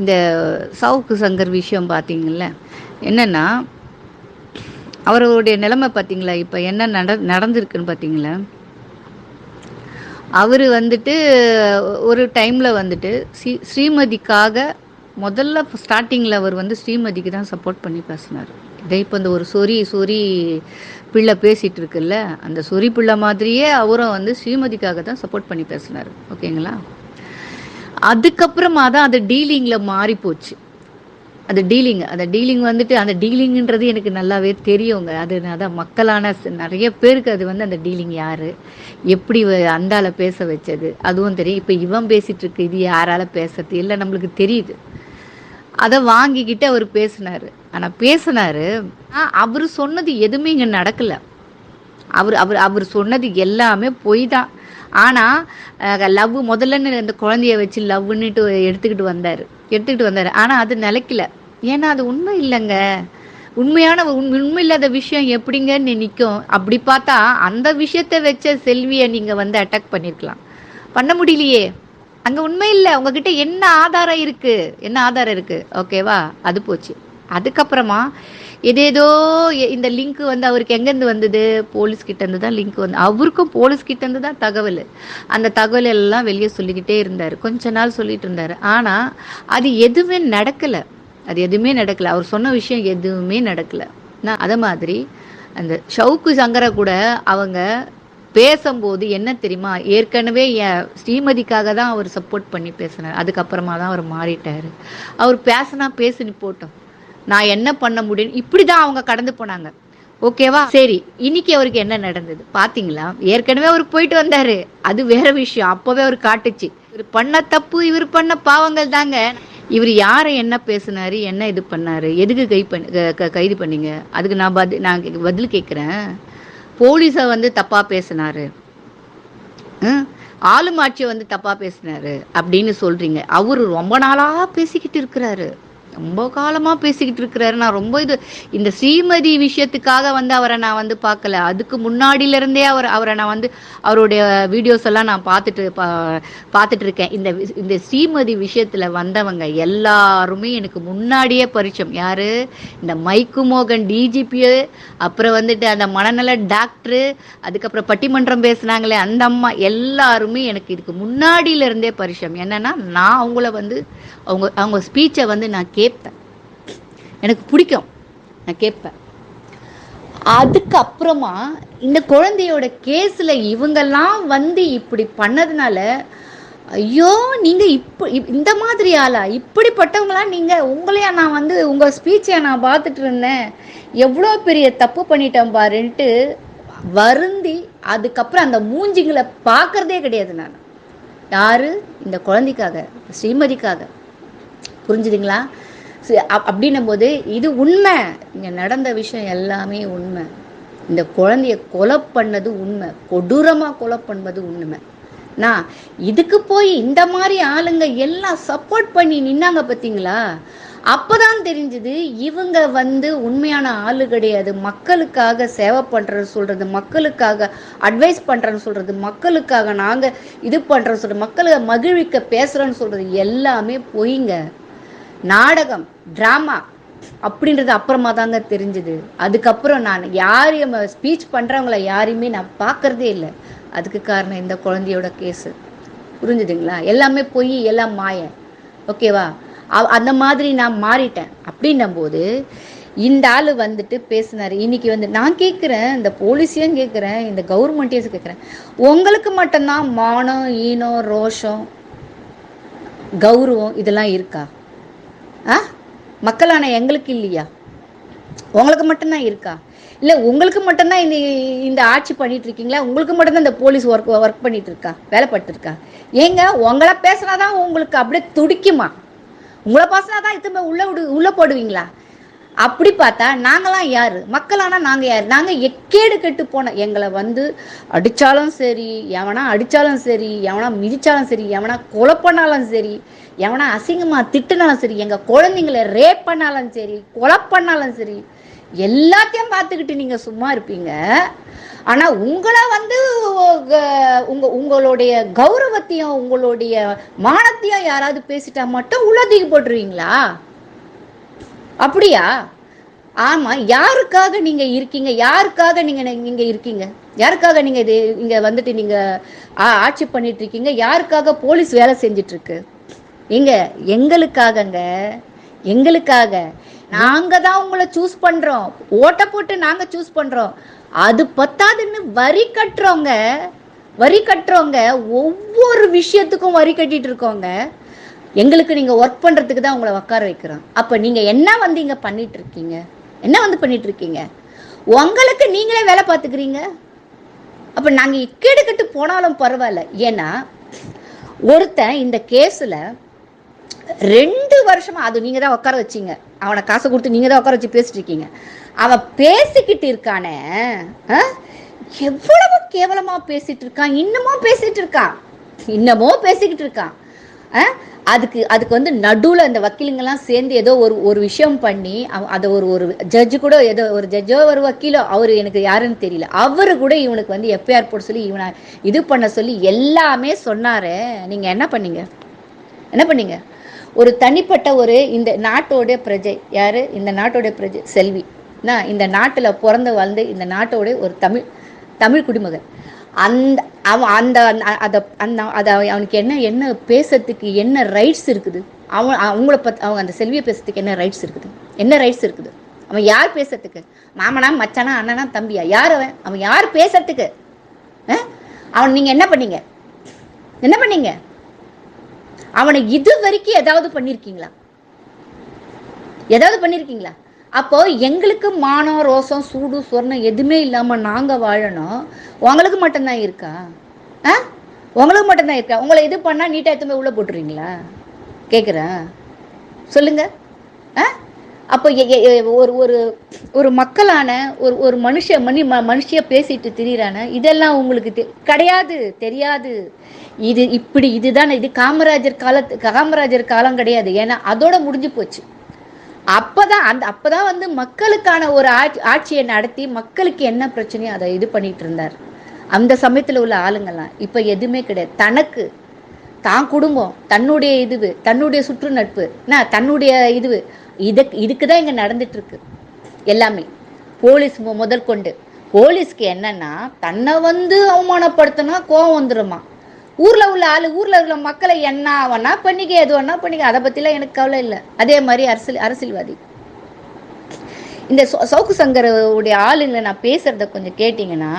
இந்த சவுக்கு சங்கர் விஷயம் பார்த்தீங்கல்ல என்னென்னா அவருடைய நிலைமை பார்த்தீங்களா? இப்போ என்ன நட நடந்திருக்குன்னு பார்த்தீங்களா? அவர் வந்துட்டு ஒரு டைமில் வந்துட்டு ஸ்ரீ ஸ்ரீமதிக்காக முதல்ல ஸ்டார்டிங்கில் அவர் வந்து ஸ்ரீமதிக்கு தான் சப்போர்ட் பண்ணி பேசினார். இதே இப்போ இந்த ஒரு சொறி சொறி பிள்ளை பேசிகிட்டு இருக்குல்ல அந்த சொறி பிள்ளை மாதிரியே அவரும் வந்து ஸ்ரீமதிக்காக தான் சப்போர்ட் பண்ணி பேசினார். ஓகேங்களா? அதுக்கப்புறமா தான் அது டீலிங்கில் மாறி போச்சு. அது டீலிங் அந்த டீலிங் வந்துட்டு அந்த டீலிங்ன்றது எனக்கு நல்லாவே தெரியுங்க. அது அதான் மக்களான நிறைய பேருக்கு அது வந்து அந்த டீலிங் யாரு? எப்படி வ- அந்தால பேச வச்சது? அதுவும் தெரியும். இப்போ இவன் பேசிட்டு இருக்கு இது யாரால பேசுறது? இல்லை நம்மளுக்கு தெரியுது. அதை வாங்கிக்கிட்டு அவர் பேசினாரு. ஆனால் பேசினாரு அவர் சொன்னது எதுவுமே இங்கே நடக்கலை. அவர் அவர் அவர் சொன்னது எல்லாமே பொய் தான். ஆனால் லவ் முதல்லன்னு அந்த குழந்தைய வச்சு லவ்னுட்டு எடுத்துக்கிட்டு வந்தார். எடுத்துக்கிட்டு வந்தார். ஆனால் அது நிலைக்கல. ஏன்னா அது உண்மை இல்லைங்க. உண்மையான உண்- உண்மை இல்லாத விஷயம் எப்படிங்கன்னு நிற்கும் அப்படி பார்த்தா அந்த விஷயத்தை வச்ச செல்வியை நீங்கள் வந்து அட்டாக் பண்ணியிருக்கலாம் பண்ண முடியலையே. அங்கே உண்மை இல்லை. உங்ககிட்ட என்ன ஆதாரம் இருக்குது என்ன ஆதாரம் இருக்குது ஓகேவா அது போச்சு. அதுக்கப்புறமா ஏதேதோ இந்த லிங்க் வந்து அவருக்கு எங்கேருந்து வந்தது? போலீஸ் இருந்து தான் லிங்க் வந்து அவருக்கும் போலீஸ் கிட்டேருந்து தான் தகவல். அந்த தகவல் எல்லாம் வெளியே சொல்லிக்கிட்டே இருந்தார். கொஞ்ச நாள் சொல்லிட்டு இருந்தார். ஆனால் அது எதுவுமே நடக்கலை. அது எதுவுமே நடக்கலை. அவர் சொன்ன விஷயம் எதுவுமே நடக்கலை. நான் அதை மாதிரி அந்த ஷவுக்கு சங்கரை கூட அவங்க பேசும்போது என்ன தெரியுமா? ஏற்கனவே என் ஸ்ரீமதிக்காக தான் அவர் சப்போர்ட் பண்ணி பேசினார். அதுக்கப்புறமா தான் அவர் மாறிட்டார். அவர் பேசினா பேசினு போட்டோம் நான் என்ன பண்ண முடியும்? இப்படி தான் அவங்க கடந்து போனாங்க. ஓகேவா? சரி இன்னைக்கு அவருக்கு என்ன நடந்தது? பாத்தீங்களா? ஏற்கனவே அவர் போயிட்டு வந்தாரு. அது வேற விஷயம். அப்பவே அவர் காட்டுச்சு. இவர் பண்ண தப்பு இவர் பண்ண பாவங்கள் தாங்க. இவர் யாரை என்ன பேசினாரு என்ன இது பண்ணாரு எதுக்கு கை பண்ணி க- க- கைது பண்ணீங்க? அதுக்கு நான் பதில் நான் பதில் கேட்குறேன் போலீஸை வந்து தப்பா பேசினாரு. ஆளுமாட்சியை வந்து தப்பா பேசினாரு அப்படின்னு சொல்றீங்க. அவரு ரொம்ப நாளாக பேசிக்கிட்டு இருக்கிறாரு. ரொம்ப காலமாக பேசிக்கிட்டு இருக்கிறாரு. நான் ரொம்ப இது இந்த ஸ்ரீமதி விஷயத்துக்காக வந்து அவரை நான் வந்து பார்க்கல. அதுக்கு முன்னாடியிலேருந்தே அவர் அவரை நான் வந்து அவருடைய வீடியோஸ் எல்லாம் நான் பார்த்துட்டு பா பார்த்துட்டு இருக்கேன். இந்த வி- இந்த ஸ்ரீமதி விஷயத்தில் வந்தவங்க எல்லாருமே எனக்கு முன்னாடியே பரிச்சயம். யார்? இந்த மைக்கு மோகன் டிஜிபி அப்புறம் வந்துட்டு அந்த மனநல டாக்டரு அதுக்கப்புறம் பட்டிமன்றம் பேசுனாங்களே அந்த அம்மா எல்லாருமே எனக்கு இதுக்கு முன்னாடியில இருந்தே பரிச்சயம். என்னன்னா நான் அவங்கள வந்து அவங்க அவங்க ஸ்பீச்சை வந்து நான் கே கேட்பேன். எனக்கு பிடிக்கும். நான் கேட்பேன். அதுக்கப்புறமா இந்த குழந்தையோட கேஸ்ல இவங்கெல்லாம் வந்து இப்படி பண்ணதுனால ஐயோ நீங்க இப்ப இந்த மாதிரி ஆளா? இப்படிப்பட்டவங்களாம் நீங்க? உங்களையா நான் வந்து உங்க ஸ்பீச்சை நான் பார்த்துட்டு இருந்தேன். எவ்வளோ பெரிய தப்பு பண்ணிட்டேன் பாருன்ட்டு வருந்தி அதுக்கப்புறம் அந்த மூஞ்சிங்களை பார்க்கறதே கிடையாது நான். யாரு? இந்த குழந்தைக்காக ஸ்ரீமதிக்காக. புரிஞ்சுதுங்களா? அப்படின்னும் போது இது உண்மை. இங்கே நடந்த விஷயம் எல்லாமே உண்மை. இந்த குழந்தைய கொலை பண்ணது உண்மை. கொடூரமாக கொலை பண்ணது உண்மை. நான் இதுக்கு போய் இந்த மாதிரி ஆளுங்க எல்லாம் சப்போர்ட் பண்ணி நின்னாங்க பார்த்தீங்களா அப்போதான் தெரிஞ்சது இவங்க வந்து உண்மையான ஆளு கிடையாது. மக்களுக்காக சேவை பண்றது சொல்கிறது மக்களுக்காக அட்வைஸ் பண்ணுறேன்னு சொல்கிறது மக்களுக்காக நாங்கள் இது பண்ணுறோன்னு சொல்கிறது மக்களை மகிழ்விக்க பேசுகிறோன்னு சொல்கிறது எல்லாமே பொய்ங்க. நாடகம் டிராமா அப்படின்றது அப்புறமா தாங்க தெரிஞ்சுது. அதுக்கப்புறம் நான் யாரையும் ஸ்பீச் பண்ணுறவங்கள யாரையுமே நான் பார்க்கறதே இல்லை. அதுக்கு காரணம் இந்த குழந்தையோட கேஸு புரிஞ்சுதுங்களா? எல்லாமே பொய் எல்லாம் மாய. ஓகேவா அந்த மாதிரி நான் மாறிட்டேன். அப்படின்னும் போது இந்த ஆள் வந்துட்டு பேசினார். இன்னைக்கு வந்து நான் கேட்குறேன் இந்த போலீஸையும் கேட்குறேன் இந்த கவர்மெண்ட்டையும் கேட்குறேன் உங்களுக்கு மட்டும்தான் மானம் ஈனம் ரோஷம் கௌரவம் இதெல்லாம் இருக்கா? ஆ? மக்களான எங்களுக்கு இல்லையா? உங்களுக்கு மட்டும்தான் இருக்கா? இல்லை உங்களுக்கு மட்டும்தான் இந்த இந்த ஆட்சி பண்ணிட்டு இருக்கீங்களா உங்களுக்கு மட்டும்தான் இந்த போலீஸ் ஒர்க் ஒர்க் பண்ணிட்டு இருக்கா வேலை இருக்கா ஏங்க உங்களை பேசினாதான் உங்களுக்கு அப்படியே துடிக்குமா? உங்களை பேசினாதான் இத்தனை உள்ள விடு உள்ள போடுவீங்களா? அப்படி பார்த்தா நாங்களாம் யாரு? மக்களானா நாங்கள் யார்? நாங்கள் எக்கேடு கெட்டு போனோம் எங்களை வந்து அடித்தாலும் சரி எவனா அடித்தாலும் சரி எவனா மிதித்தாலும் சரி எவனா கொலை பண்ணாலும் சரி எவனா அசிங்கமாக திட்டுனாலும் சரி எங்கள் குழந்தைங்களை ரேப் பண்ணாலும் சரி கொலை பண்ணாலும் சரி எல்லாத்தையும் பார்த்துக்கிட்டு நீங்கள் சும்மா இருப்பீங்க. ஆனால் உங்களை வந்து உங்க- உங்க உங்களுடைய கௌரவத்தையும் உங்களுடைய மானத்தையும் யாராவது பேசிட்டா மட்டும் உள்ள தூக்கி போட்டுருவீங்களா? அப்படியா? ஆமா யாருக்காக நீங்க இருக்கீங்க? யாருக்காக நீங்க நீங்க இருக்கீங்க? யாருக்காக நீங்க இது இங்க வந்துட்டு நீங்க ஆட்சி பண்ணிட்டு இருக்கீங்க யாருக்காக போலீஸ் வேலை செஞ்சுட்டு இருக்கு எங்க எங்களுக்காகங்க எங்களுக்காக. நாங்க தான் உங்களை சூஸ் பண்றோம். ஓட்டை போட்டு நாங்க சூஸ் பண்றோம். அது பத்தாதுன்னு வரி கட்டுறோங்க. வரி கட்டுறோங்க. ஒவ்வொரு விஷயத்துக்கும் வரி கட்டிட்டு இருக்கோங்க எங்களுக்கு நீங்கள் ஒர்க் பண்ணுறதுக்கு தான் உங்களை உட்கார வைக்கிறோம். அப்போ நீங்கள் என்ன வந்து இங்கே பண்ணிட்டு இருக்கீங்க? என்ன வந்து பண்ணிட்டு இருக்கீங்க? உங்களுக்கு நீங்களே வேலை பார்த்துக்கிறீங்க? அப்போ நாங்கள் இக்கேடு போனாலும் பரவாயில்ல. ஏன்னா ஒருத்தன் இந்த கேஸில் ரெண்டு வருஷமா அது நீங்கள் தான் உட்கார வச்சீங்க. அவனை காசை கொடுத்து நீங்கள் தான் உட்கார வச்சு பேசிட்டு இருக்கீங்க. அவன் பேசிக்கிட்டு இருக்கானே ஆ? எவ்வளவு கேவலமாக பேசிட்டு இருக்கான் இன்னமும் பேசிட்டு இருக்கான். இன்னமும் பேசிக்கிட்டு இருக்கான். அதுக்கு அதுக்கு வந்து நடுவில் அந்த வக்கீலுங்கெல்லாம் சேர்ந்து ஏதோ ஒரு ஒரு விஷயம் பண்ணி அவ- அதை ஒரு ஒரு ஜட்ஜு கூட ஏதோ ஒரு ஜட்ஜோ ஒரு வக்கீலோ அவர் எனக்கு யாருன்னு தெரியல. அவர் கூட இவனுக்கு வந்து எஃப்ஐஆர் போட சொல்லி இவனை இது பண்ண சொல்லி எல்லாமே சொன்னார். நீங்கள் என்ன பண்ணீங்க? என்ன பண்ணீங்க? ஒரு தனிப்பட்ட ஒரு இந்த நாட்டோட பிரஜை. யாரு? இந்த நாட்டோட பிரஜை செல்வி. நான் இந்த நாட்டில் பிறந்து வளர்ந்து இந்த நாட்டோட ஒரு தமிழ் தமிழ் குடிமகன். அந்த அவன் அந்த அந்த- அந்த அதை அவனுக்கு என்ன என்ன பேசுறதுக்கு என்ன ரைட்ஸ் இருக்குது? அவன் அவங்கள பத் அவங்க அந்த செல்வியை பேசுறதுக்கு என்ன ரைட்ஸ் இருக்குது? என்ன ரைட்ஸ் இருக்குது? அவன் யார் பேசுறதுக்கு? மாமனா மச்சானா அண்ணனா தம்பியா? யார் அவன்? அவன் யார் பேசுறதுக்கு? அவன் நீங்க என்ன பண்ணீங்க? என்ன பண்ணீங்க? அவனை இது வரைக்கும் ஏதாவது பண்ணியிருக்கீங்களா ஏதாவது பண்ணியிருக்கீங்களா அப்போ எங்களுக்கு மானம் ரோசம் சூடு சொர்ணம் எதுவுமே இல்லாம நாங்க வாழணும். உங்களுக்கு மட்டும்தான் இருக்கா? ஆ? உங்களுக்கு மட்டும்தான் இருக்கா? உங்களை இது பண்ணா நீட்டா எடுத்து போய் உள்ள போட்டுருவீங்களா? கேக்குறேன். சொல்லுங்க. ஆ? அப்போ எ- ஒரு ஒரு ஒரு மக்களான ஒரு ஒரு மனுஷ மணி ம- மனுஷிய பேசிட்டு திரியிறான இதெல்லாம் உங்களுக்கு தெ- கிடையாது தெரியாது. இது இப்படி இதுதான் இது காமராஜர் காலத்து காமராஜர் காலம் கிடையாது. ஏன்னா அதோட முடிஞ்சு போச்சு. அப்பதான் அந்த அப்பதான் வந்து மக்களுக்கான ஒரு ஆட்சி ஆட்சியை நடத்தி மக்களுக்கு என்ன பிரச்சனையோ அதை இது பண்ணிட்டு இருந்தார். அந்த சமயத்துல உள்ள ஆளுங்கள்லாம் இப்ப எதுவுமே கிடையாது. தனக்கு தான் குடும்பம் தன்னுடைய இதுவு தன்னுடைய சுற்று நட்பு தன்னுடைய இதுவு இதுக்கு இதுக்கு தான் இங்க நடந்துட்டு இருக்கு எல்லாமே. போலீஸ் முதல் கொண்டு போலீஸ்க்கு என்னன்னா தன்னை வந்து அவமானப்படுத்தினா கோவம் வந்துருமா? ஊர்ல உள்ள ஆளு ஊர்ல உள்ள மக்களை என்ன வேணா பண்ணிக்க எது வேணா பண்ணிக்க. அதை பத்திலாம் எனக்கு கவலை இல்லை. அதே மாதிரி அரசியல் அரசியல்வாதி. இந்த சவுக்கு சங்கருடைய ஆளுங்களை நான் பேசுறத கொஞ்சம் கேட்டிங்கன்னா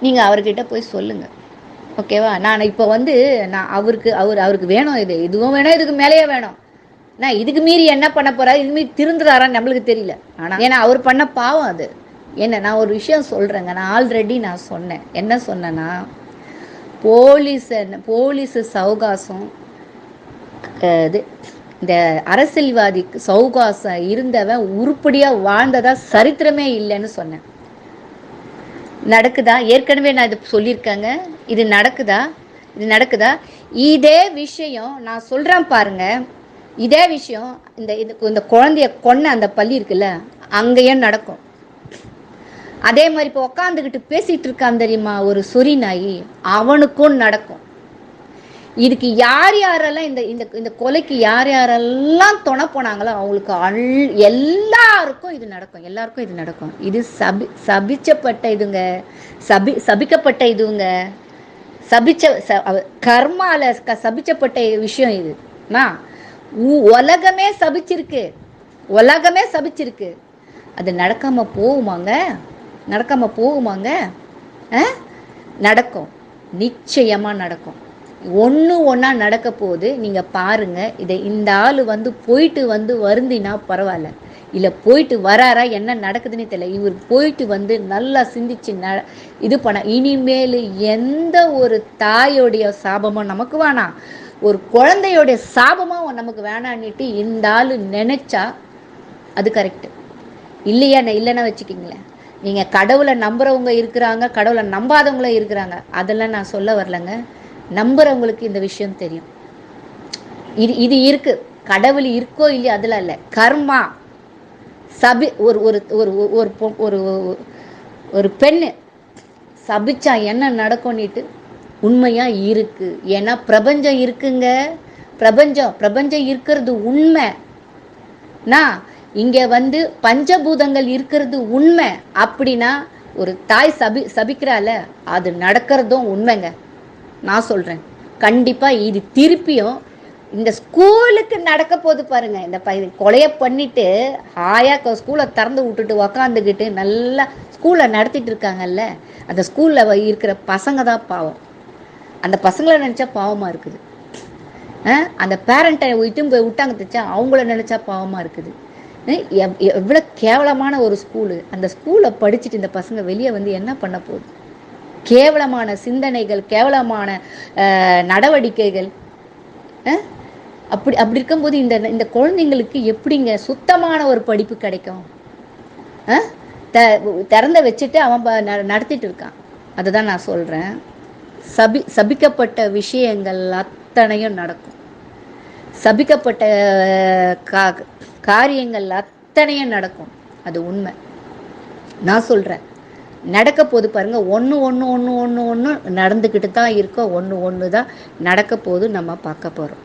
நீங்க அவர்கிட்ட போய் சொல்லுங்க. ஓகேவா? நான் இப்போ வந்து நான் அவருக்கு அவர் அவருக்கு வேணும் இது. இதுவும் வேணும் இதுக்கு மேலேயே வேணும். நான் இதுக்கு மீறி என்ன பண்ண போறாரு இதுக்கு மீறி திருந்துறாரான்னு நம்மளுக்கு தெரியல. ஆனா ஏன்னா அவர் பண்ண பாவம் அது. என்ன நான் ஒரு விஷயம் சொல்றேங்க. நான் ஆல்ரெடி நான் சொன்னேன். என்ன சொன்னேன்னா போலீஸ் போலீஸு சவுகாசம் இது இந்த அரசியல்வாதிக்கு சவுகாசம் இருந்தவன் உருப்படியாக வாழ்ந்ததா சரித்திரமே இல்லைன்னு சொன்னேன். நடக்குதா? ஏற்கனவே நான் இது சொல்லியிருக்கேங்க. இது நடக்குதா? இது நடக்குதா? இதே விஷயம் நான் சொல்கிறேன் பாருங்க. இதே விஷயம் இந்த இது இந்த குழந்தைய கொன்ன அந்த பள்ளி இருக்குல்ல அங்கேயும் நடக்கும். அதே மாதிரி இப்போ உக்காந்துக்கிட்டு பேசிகிட்டு இருக்கான் தெரியுமா? ஒரு சொறி நாய். அவனுக்கும் நடக்கும். இதுக்கு யார் யாரெல்லாம் இந்த இந்த இந்த கொலைக்கு யார் யாரெல்லாம் துணை போனாங்களோ அவங்களுக்கு அல் எல்லாருக்கும் இது நடக்கும். எல்லாருக்கும் இது நடக்கும். இது சபி சபிச்சப்பட்ட இதுங்க. சபி சபிக்கப்பட்ட இதுங்க. சபிச்ச ச- கர்மால க- சபிச்சப்பட்ட விஷயம் இதுமா உ- உலகமே சபிச்சிருக்கு. உலகமே சபிச்சிருக்கு. அது நடக்காம போகுமாங்க? நடக்காமல் போகுமாங்க? ஆ? நடக்கும். நிச்சயமாக நடக்கும். ஒன்று ஒன்றா நடக்க போகுது. நீங்கள் பாருங்கள் இதை இந்த ஆள் வந்து போயிட்டு வந்து வருந்தினா பரவாயில்ல. இல்லை போயிட்டு வராரா? என்ன நடக்குதுன்னு தெரியல. இவர் போயிட்டு வந்து நல்லா சிந்திச்சு ந இது பண்ண. இனிமேல் எந்த ஒரு தாயோடைய சாபமும் நமக்கு வேணாம். ஒரு குழந்தையோடைய சாபமும் நமக்கு வேணான்னுட்டு இந்த ஆள் நினைச்சா அது கரெக்டு இல்லையா? நான் இல்லைன்னா வச்சுக்கிங்களேன். நீங்கள் கடவுளை நம்புறவங்க இருக்கிறாங்க கடவுளை நம்பாதவங்களும் இருக்கிறாங்க. அதெல்லாம் நான் சொல்ல வரலங்க. நம்புறவங்களுக்கு இந்த விஷயம் தெரியும். இது இது இருக்கு. கடவுள் இருக்கோ இல்லையோ அதெல்லாம் இல்லை. கர்மா. சபி ஒரு ஒரு ஒரு ஒரு பொ- ஒரு ஒரு பெண்ணு சபிச்சா என்ன நடக்கும்னுட்டு உண்மையா இருக்கு. ஏன்னா பிரபஞ்சம் இருக்குங்க. பிரபஞ்சம் பிரபஞ்சம் இருக்கிறது உண்மை. நான் இங்கே வந்து பஞ்சபூதங்கள் இருக்கிறது உண்மை அப்படின்னா ஒரு தாய் சபி சபிக்கிறால அது நடக்கிறதும் உண்மைங்க. நான் சொல்கிறேன் கண்டிப்பாக இது திருப்பியும் இந்த ஸ்கூலுக்கு நடக்க போது பாருங்க இந்த பையன் கொலைய பண்ணிட்டு ஹாயாக ஸ்கூலை திறந்து விட்டுட்டு உக்காந்துக்கிட்டு நல்லா ஸ்கூலை நடத்திட்டு இருக்காங்கல்ல அந்த ஸ்கூலில் இருக்கிற பசங்க தான் பாவம். அந்த பசங்களை நினச்சா பாவமாக இருக்குது. அந்த பேரண்ட்டை இட்டும் போய் விட்டாங்க தச்சா அவங்கள நினச்சா பாவமாக இருக்குது. எவ்- எவ்வளோ கேவலமான ஒரு ஸ்கூலு. அந்த ஸ்கூலை படிச்சுட்டு இந்த பசங்க வெளியே வந்து என்ன பண்ண போகுது? கேவலமான சிந்தனைகள் கேவலமான நடவடிக்கைகள். அப்படி அப்படி இருக்கும்போது இந்த இந்த குழந்தைங்களுக்கு எப்படிங்க சுத்தமான ஒரு படிப்பு கிடைக்கும்? த திறந்த வச்சுட்டு அவன் ப- ந- நடத்திட்டு இருக்கான். அதை தான் நான் சொல்கிறேன் சபி சபிக்கப்பட்ட விஷயங்கள் அத்தனையும் நடக்கும். சபிக்கப்பட்ட கா காரியங்கள் அத்தனையும் நடக்கும். அது உண்மை. நான் சொல்கிறேன் நடக்க போது பாருங்க ஒன்று ஒன்று ஒன்று ஒன்று ஒன்று நடந்துக்கிட்டு தான் இருக்கோம். ஒன்று ஒன்று தான் நடக்க போது நம்ம பார்க்க போகிறோம்